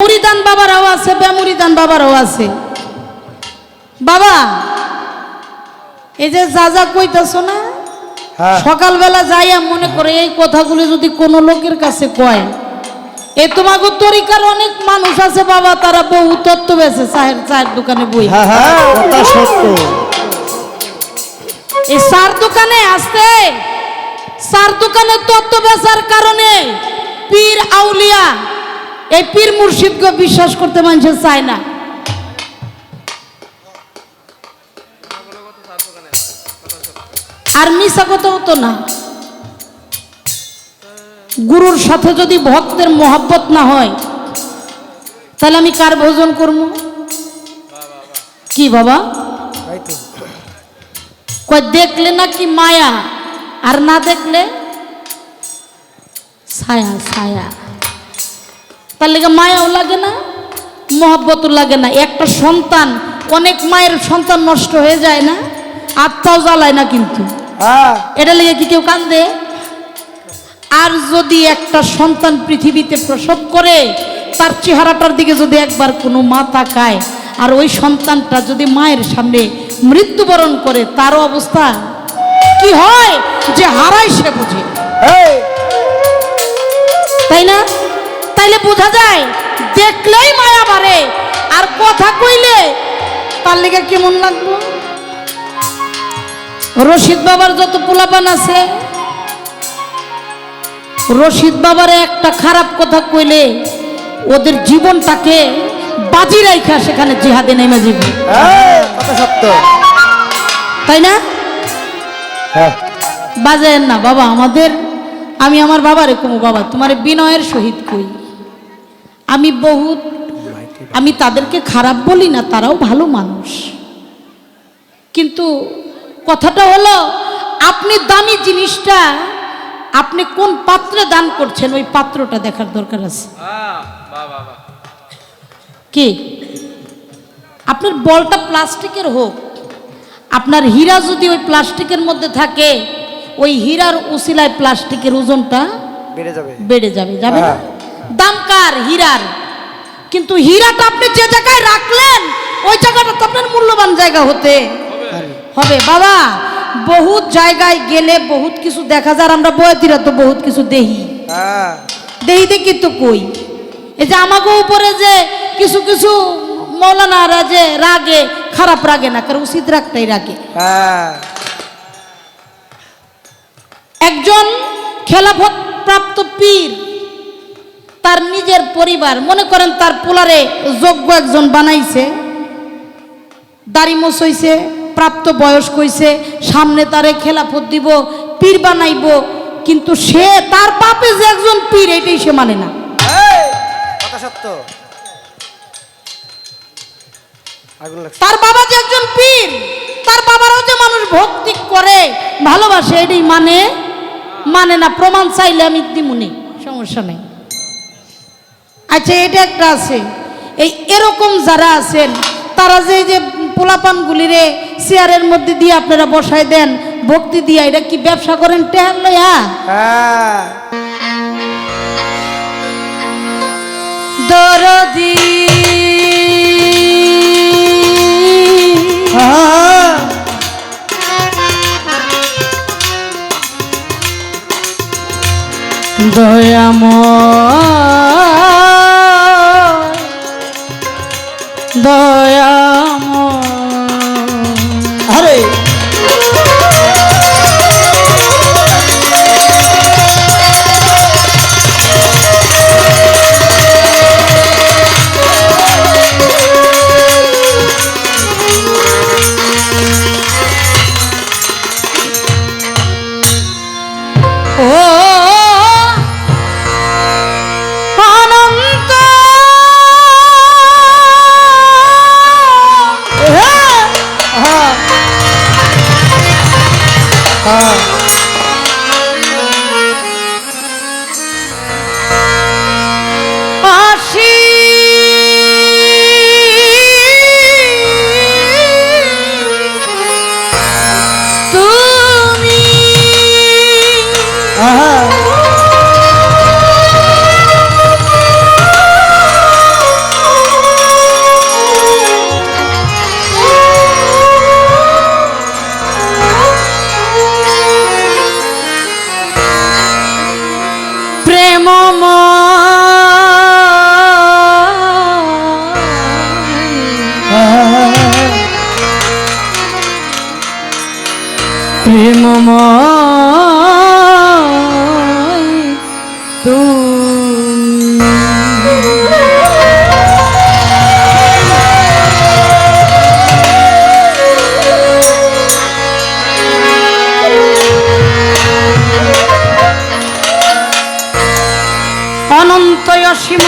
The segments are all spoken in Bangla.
মুরিদান বাবারাও আছে বেমুরিদান বাবারাও আছে। বাবা এই যে যা যা কইতাছ না হ্যাঁ। সকালবেলা যাইয়া মনে করে এই কথাগুলো যদি কোনো লোকের কাছে কয় এ তোমাকে তরিকার অনেক মানুষ আছে বাবা তারা বহু তত্ত্ব বেছে চায়ের চায়ের দোকানে বই। হ্যাঁ হ্যাঁ এই সার দোকানে আসতে সার দোকানে তত্ত্ব বেচার কারণে পীর আউলিয়া এই পীর মুর্শিদকে বিশ্বাস করতে মানুষের চায় না। আর মিশা হতো না। গুরুর সাথে যদি ভক্তের মোহাব্বত না হয়, তাহলে আমি কার ভোজন করব? কি বাবা? কয়, দেখলে নাকি মায়া, আর না দেখলে ছায়া ছায়া। তার লেগে মায়াও লাগে না মহব্বতও লাগে না। একটা সন্তান অনেক মায়ের সন্তান নষ্ট হয়ে যায় না আত্মাও জ্বালায় না কিন্তু। হ্যাঁ। এটা লেগে কি কেউ কান্দে? আর যদি একটা সন্তান পৃথিবীতে প্রসব করে তার চেহারাটার দিকে যদি একবার কোনো মা তাকায় আর ওই সন্তানটা যদি মায়ের সামনে মৃত্যুবরণ করে তার অবস্থা কি হয়? যে হারায় সে বুঝে। তাই না? তাইলে বোঝা যায় দেখলেই মায়া বাড়ে। আর কথা কইলে তার লেগে কেমন লাগল রশিদ বাবার যত পোলাপান আছে রশিদ বাবার একটা খারাপ কথা কইলে ওদের জীবনটাকে বাজি রাইখা সেখানে জিহাদে নেমে যাবে হ্যাঁ তাই না? হ্যাঁ। বাজেন না বাবা আমাদের আমি আমার বাবারে কমু বাবা তোমার বিনয়ের সহিত কই। আমি বহুত আমি তাদেরকে খারাপ বলি না তারাও ভালো মানুষ। কিন্তু কথাটা হলো আপনি দামি জিনিসটা আপনি কোন পাত্রে দান করছেন ওই পাত্রটা দেখার দরকার আছে। কি? আপনার বলটা প্লাস্টিকের হোক আপনার হীরা যদি ওই প্লাস্টিকের মধ্যে থাকে ওই হীরার উসিলায় প্লাস্টিকের ওজনটা বেড়ে যাবে। বেড়ে যাবে যাবে না? হ্যাঁ। দাম কার হীরার। কিন্তু হীরাটা আপনি যে জায়গায় রাখলেন ওই জায়গাটা তো আপনার মূল্যবান জায়গা হতে হবে। বাবা বহুত জায়গায় গেলে বহুত কিছু দেখা যায় আমরা বয়তিরা তো বহুত কিছু দেহি হ্যাঁ। দেহি দেখি তো কই? এই যে আমাকে উপরে যে কিছু কিছু মৌলানারা যে রাগে খারাপ রাগে না কারণ উচিত রাগটাই রাগে। হ্যাঁ। একজন খেলাফত প্রাপ্ত পীর তার নিজের পরিবার মনে করেন তার পোলারে যোগ্য একজন বানাইছে দাড়ি মোছ হইছে প্রাপ্ত বয়স্ক কইছে সামনে তারে খেলাফত দিব পীর বানাইব কিন্তু সে তার বাপে যে একজন পীর এটাই সে মানে না। তার বাবা যে একজন পীর তার বাবারও যে মানুষ ভক্তি করে ভালোবাসে এটাই মানে মানে না প্রমাণ চাইলে আমি দিমুনি সমস্যা নেই। আচ্ছা এটা একটা আছে। এই এরকম যারা আছেন তারা যে যে পোলাপানগুলিরে চেয়ারের মধ্যে দিয়ে আপনারা বসায় দেন ভক্তি দিয়া এটা কি ব্যবসা করেন টেহার লইয়া? হ্যাঁ। দরদি। হ্যাঁ। দয়াময় প্রেমময় তুমি অনন্ত অসীম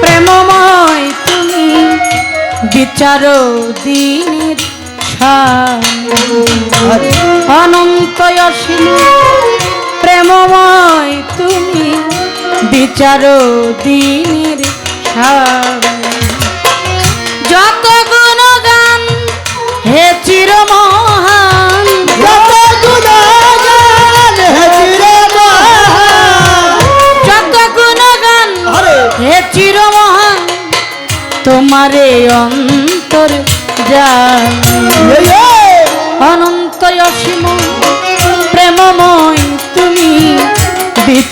প্রেমময় তুমি বিচারক। বিচার দিনের। যত গুণগান হে চির মহান যত গুণগান হে চিরমহান। যত গুণগান আরে হে চির মহান তোমারে অন্তর এ, অনন্ত অসীম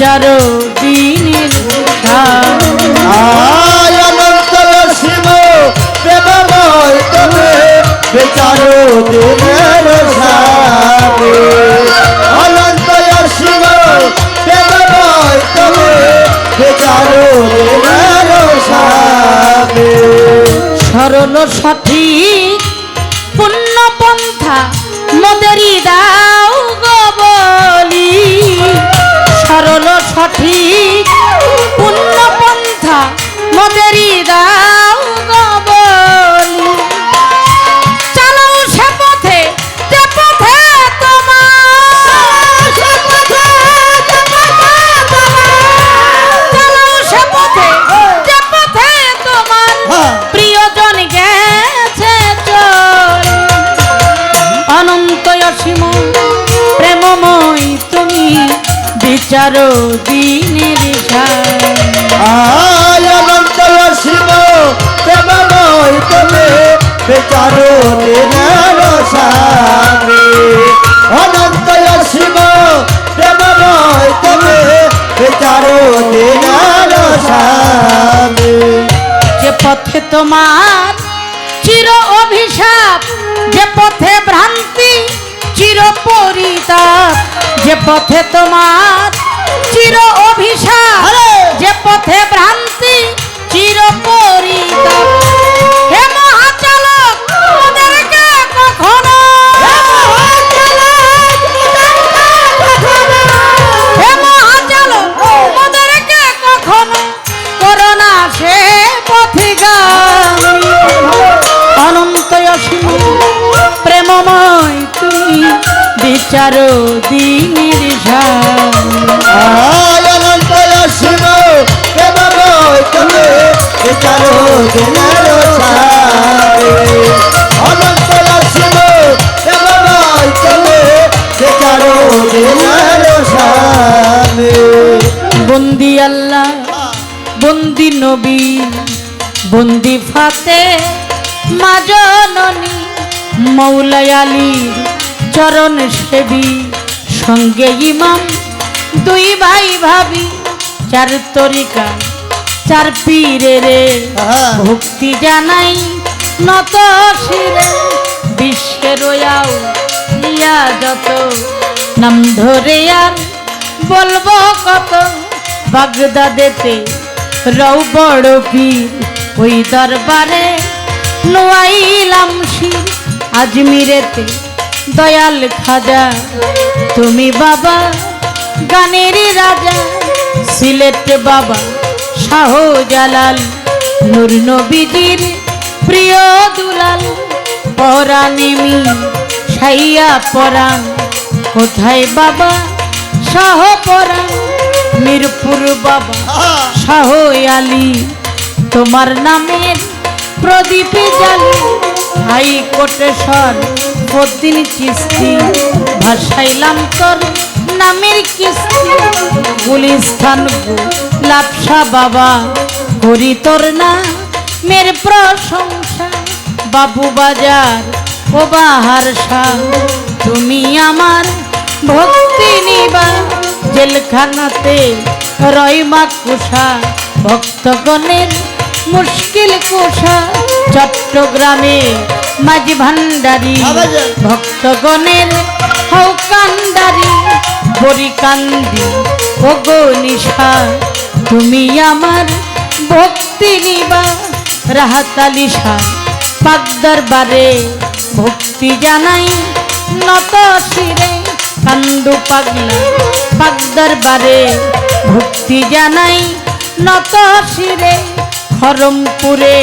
স্বামী। আয় অনন্ত অসীম প্রেমময় তবে বিচারো দিনের সামনে। অনন্ত অসীম প্রেমময় তবে বিচারো দিনের সামনে। সরল সঠিক পথে তোমার চির অভিশাপ যে পথে ভ্রান্তি চির পরিতাপ যে পথে তোমার চির অভিশাপ! যে পথে বিচারো দিনের। বন্দি আল্লাহ বন্দি নবী বন্দি ফাতে মা জননী মৌলাই আলীর চরণ সেবী সঙ্গে ইমাম দুই ভাই ভাবি চার তরিকা চার পীরে রে। ভক্তি জানাই নত শিরে বিশ্বের ওয়াও ইয়া যত। নাম ধরে আর বলব কত বাগদাদেতে রৌ বড় পীর। ওই দরবারে নোয়াইলাম শির আজমিরেতে দয়াল খাজা। তুমি বাবা, গানের রাজা। সিলেট বাবা শাহ জালাল নবীজির প্রিয় দুলাল। পরাণেমি সাইয়া পরাণ। কোথায় বাবা, শাহ পরাণ? মিরপুর বাবা, শাহ আলী। তোমার নামের প্রদীপে জালি হাই পদিন চিস্তি ভাসাইলাম তোর নামের কিস্তি। গুলিস্থান লাপসা বাবা, করি তোর না মের প্রশংসা। বাবু বাজার ও বাহার তুমি আমার ভক্তি নিবা। জেলখানাতে রয়মা কুষা ভক্তগণের মুশকিল কুষা চট্টগ্রামে মাঝ ভান্ডারি। ভক্তগণের হৌকান্ডারি বরিকান্দি ও গো নিশা তুমি আমার ভক্তি নিবা রাহাতালিশা পাকদরবারে ভক্তি জানাই নত শিরে কান্দু পাগলা। পাকদরবারে ভক্তি জানাই নত শিরে খরমপুরে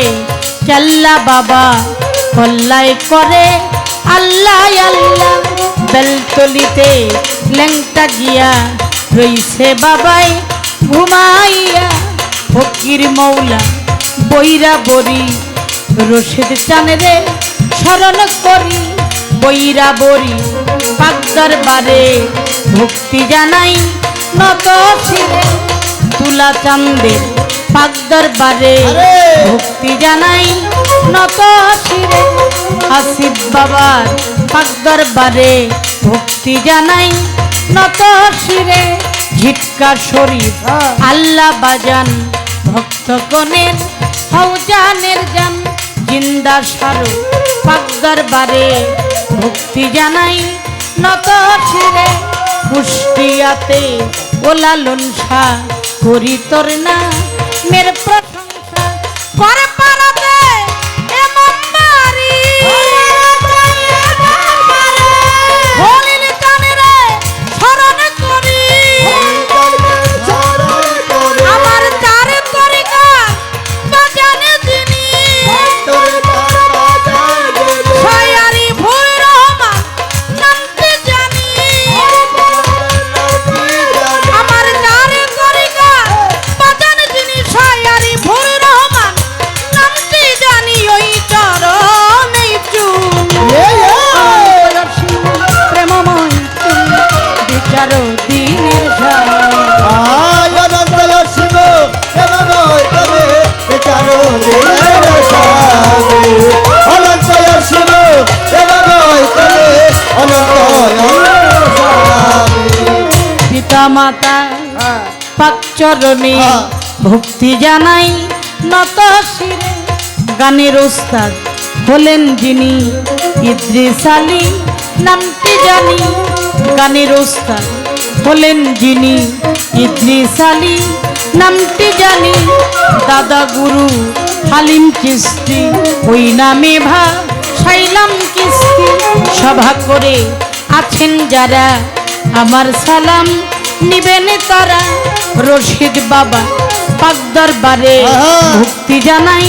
চাল্লা বাবা। কল্লাই করে, আল্লাহ আল্লাহ। বেলতলিতে ল্যাংটা গিয়া রইছে বাবাই, ঘুমাইয়া। ফকির মৌলা বৈরা বরি রশিদ চানরে স্মরণ করি। বৈরা বরি পাকদার বারে ভক্তি জানাই। নত তুলা চান্দের পাকদার বারে! ভক্তি জানাই নত শিরে। আসিফ বাবার পাকদার বারে ভক্তি জানাই নত শিরে। ঝিটকা শরীফ। আল্লাহ বাজান ভক্তগণের হৌজানের জান। জিন্দা সারু পাকদার বারে ভক্তি জানাই নত শিরে। কুষ্টিয়াতে ওলা লনসা করি তোর না মের প্রশংসা করে পাকচরণে হ্যাঁ। ভক্তি জানাই নত শিরে গানের ওস্তাদ হলেন যিনি ইদ্রিস আলী নামটি জানি। গানের ওস্তাদ হলেন যিনি ইদ্রিস আলী নামটি জানি। দাদা গুরু হালিম চিস্তি ওই নামে ভা সাইলাম কিস্তি। সভা করে আছেন যারা আমার সালাম নিবেন তারা রশিদ বাবা পাকদার বারে আহা। ভক্তি জানাই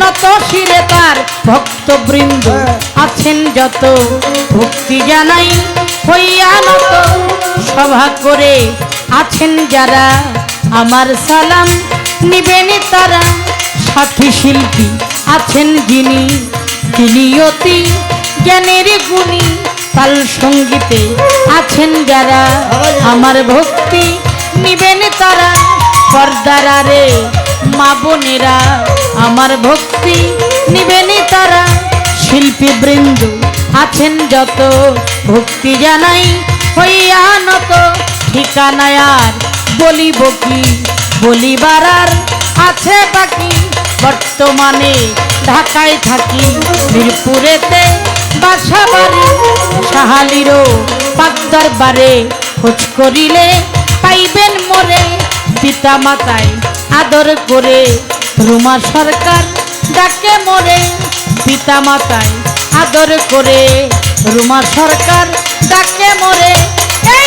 নত শিরে তার ভক্তবৃন্দ। আছেন যত ভক্তি জানাই হইয়া নত। সভা করে আছেন যারা আমার সালাম নিবেন তারা। সাথী শিল্পী আছেন যিনি তিনি অতি জ্ঞানের গুণী। তাল সঙ্গীতে আছেন যারা, আমার ভক্তি নিবেন তারা। পর্দারারে মা বোনেরা, আমার ভক্তি নিবেন তারা। শিল্পী বৃন্দ আছেন যত, ভক্তি জানাই হইয়া নত। ঠিকানায় আর বলিব কি, বলিবার আছে বাকি। বর্তমানে ঢাকায় থাকি, মিরপুরেতে বাসা বাড়ি সাহালিরও পাকদার বারে খোঁজ করিলে পাইবেন মরে পিতা মাতায় আদর করে। রুমা সরকার ডাকে মরে পিতা মাতায় আদর করে। রুমা সরকার ডাকে মরে, এই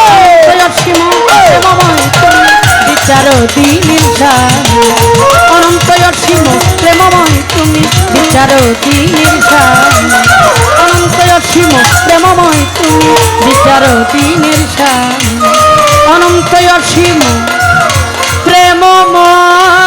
বিচারতি নির্ধা অনন্ত অসীম প্রেমময় তুমি বিচারতি নির্ধা অনন্ত অসীম প্রেমময় তুমি বিচারতি নির্ধা অনন্ত অসীম প্রেমময়